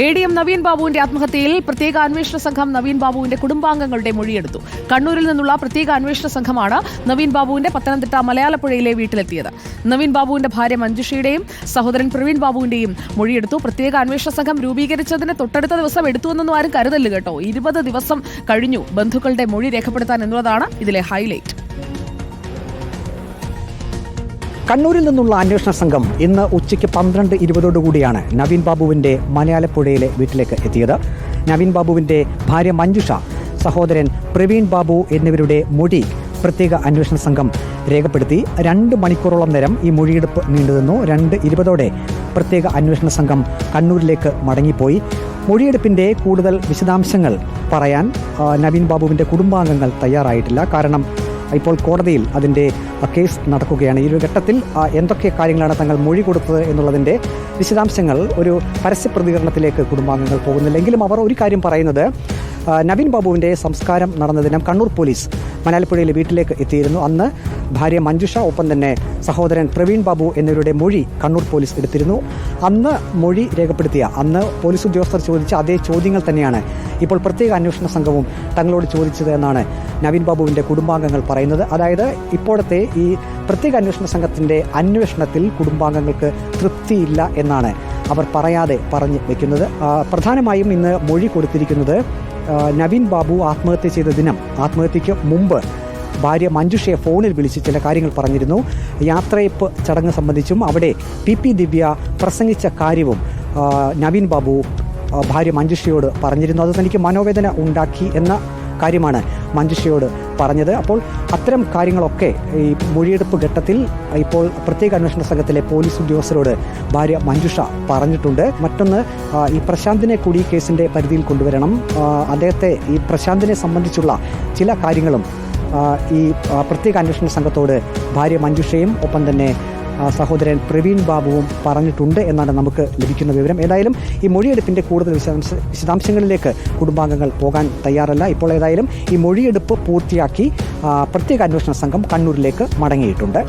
A D M Naveen ബാബുവിന്റെ ആത്മഹത്യയിൽ പ്രത്യേക അന്വേഷണ സംഘം നവീൻ ബാബുവിന്റെ കുടുംബാംഗങ്ങളുടെ മൊഴിയെടുത്തു. കണ്ണൂരിൽ നിന്നുള്ള പ്രത്യേക അന്വേഷണ സംഘമാണ് നവീൻ ബാബുവിന്റെ പത്തനംതിട്ട മലയാളപ്പുഴയിലെ വീട്ടിലെത്തിയത്. നവീൻ ബാബുവിന്റെ ഭാര്യ മഞ്ജുഷയുടെയും സഹോദരൻ പ്രവീൺ ബാബുവിന്റെയും മൊഴിയെടുത്തു. പ്രത്യേക അന്വേഷണ സംഘം രൂപീകരിച്ചതിന് തൊട്ടടുത്ത ദിവസം എടുത്തുവെന്നൊന്നും ആരും കരുതല്ല കേട്ടോ. ഇരുപത് ദിവസം കഴിഞ്ഞു ബന്ധുക്കളുടെ മൊഴി രേഖപ്പെടുത്താൻ എന്നുള്ളതാണ് ഇതിലെ ഹൈലൈറ്റ്. കണ്ണൂരിൽ നിന്നുള്ള അന്വേഷണ സംഘം ഇന്ന് ഉച്ചയ്ക്ക് പന്ത്രണ്ട് ഇരുപതോടുകൂടിയാണ് നവീൻ ബാബുവിന്റെ മലയാളപ്പുഴയിലെ വീട്ടിലേക്ക് എത്തിയത്. നവീൻ ബാബുവിന്റെ ഭാര്യ മഞ്ജുഷ സഹോദരൻ പ്രവീൺ ബാബു എന്നിവരുടെ മൊഴി പ്രത്യേക അന്വേഷണ സംഘം രേഖപ്പെടുത്തി. രണ്ട് മണിക്കൂറോളം നേരം ഈ മൊഴിയെടുപ്പ് നീണ്ടുനിന്നു. രണ്ട് ഇരുപതോടെ പ്രത്യേക അന്വേഷണ സംഘം കണ്ണൂരിലേക്ക് മടങ്ങിപ്പോയി. മൊഴിയെടുപ്പിന്റെ കൂടുതൽ വിശദാംശങ്ങൾ പറയാൻ നവീൻ ബാബുവിന്റെ കുടുംബാംഗങ്ങൾ തയ്യാറായിട്ടില്ല. കാരണം ഇപ്പോൾ കോടതിയിൽ അതിന്റെ കേസ് നടക്കുകയാണ്. ഈ ഒരു ഘട്ടത്തിൽ എന്തൊക്കെ കാര്യങ്ങളാണ് തങ്ങൾ മൊഴി കൊടുത്തത് എന്നുള്ളതിന്റെ വിശദാംശങ്ങൾ ഒരു പരസ്യ പ്രതികരണത്തിലേക്ക് കുടുംബാംഗങ്ങൾ പോകുന്നില്ലെങ്കിലും അവർ ഒരു കാര്യം പറയുന്നത് നവീൻ ബാബുവിന്റെ സംസ്കാരം നടന്ന ദിനം കണ്ണൂർ പോലീസ് മനാലപ്പുഴയിലെ വീട്ടിലേക്ക് എത്തിയിരുന്നു. അന്ന് ഭാര്യ മഞ്ജുഷ ഒപ്പം തന്നെ സഹോദരൻ പ്രവീൺ ബാബു എന്നിവരുടെ മൊഴി കണ്ണൂർ പോലീസ് എടുത്തിരുന്നു. അന്ന് മൊഴി രേഖപ്പെടുത്തിയ അന്ന് പോലീസ് ഉദ്യോഗസ്ഥർ ചോദിച്ച അതേ ചോദ്യങ്ങൾ തന്നെയാണ് ഇപ്പോൾ പ്രത്യേക അന്വേഷണ സംഘവും തങ്ങളോട് ചോദിച്ചത് എന്നാണ് നവീൻ ബാബുവിന്റെ കുടുംബാംഗങ്ങൾ പറയുന്നത്. അതായത് ഇപ്പോഴത്തെ ഈ പ്രത്യേക അന്വേഷണ സംഘത്തിന്റെ അന്വേഷണത്തിൽ കുടുംബാംഗങ്ങൾക്ക് തൃപ്തിയില്ല എന്നാണ് അവർ പറയാതെ പറഞ്ഞു വെക്കുന്നത്. പ്രധാനമായും ഇന്ന് മൊഴി കൊടുത്തിരിക്കുന്നത് നവീൻ ബാബു ആത്മഹത്യ ചെയ്ത ദിനം ആത്മഹത്യയ്ക്ക് മുമ്പ് ഭാര്യ മഞ്ജുഷയെ ഫോണിൽ വിളിച്ച് ചില കാര്യങ്ങൾ പറഞ്ഞിരുന്നു. യാത്രയപ്പ് ചടങ്ങ് സംബന്ധിച്ചും അവിടെ പി പി ദിവ്യ പ്രസംഗിച്ച കാര്യവും നവീൻ ബാബു ഭാര്യ മഞ്ജുഷയോട് പറഞ്ഞിരുന്നു. അത് തനിക്ക് മനോവേദന ഉണ്ടാക്കി എന്ന കാര്യമാണ് മഞ്ജുഷയോട് പറഞ്ഞത്. അപ്പോൾ അത്തരം കാര്യങ്ങളൊക്കെ ഈ മൊഴിയെടുപ്പ് ഘട്ടത്തിൽ ഇപ്പോൾ പ്രത്യേക അന്വേഷണ സംഘത്തിലെ പോലീസ് ഉദ്യോഗസ്ഥരോട് ഭാര്യ മഞ്ജുഷ പറഞ്ഞിട്ടുണ്ട്. മറ്റൊന്ന് ഈ പ്രശാന്തിനെ കൂടി കേസിന്റെ പരിധിയിൽ കൊണ്ടുവരണം. അദ്ദേഹത്തെ ഈ പ്രശാന്തിനെ സംബന്ധിച്ചുള്ള ചില കാര്യങ്ങളും ഈ പ്രത്യേക അന്വേഷണ സംഘത്തോട് ഭാര്യ മഞ്ജുഷയും ഒപ്പം തന്നെ സഹോദരൻ പ്രവീൺ ബാബുവും പറഞ്ഞിട്ടുണ്ട് എന്നാണ് നമുക്ക് ലഭിക്കുന്ന വിവരം. ഏതായാലും ഈ മൊഴിയെടുപ്പിന്റെ കൂടുതൽ വിശദാംശ വിശദാംശങ്ങളിലേക്ക് കുടുംബാംഗങ്ങൾ പോകാൻ തയ്യാറല്ല. ഇപ്പോൾ ഏതായാലും ഈ മൊഴിയെടുപ്പ് പൂർത്തിയാക്കി പ്രത്യേക അന്വേഷണ സംഘം കണ്ണൂരിലേക്ക് മടങ്ങിയിട്ടുണ്ട്.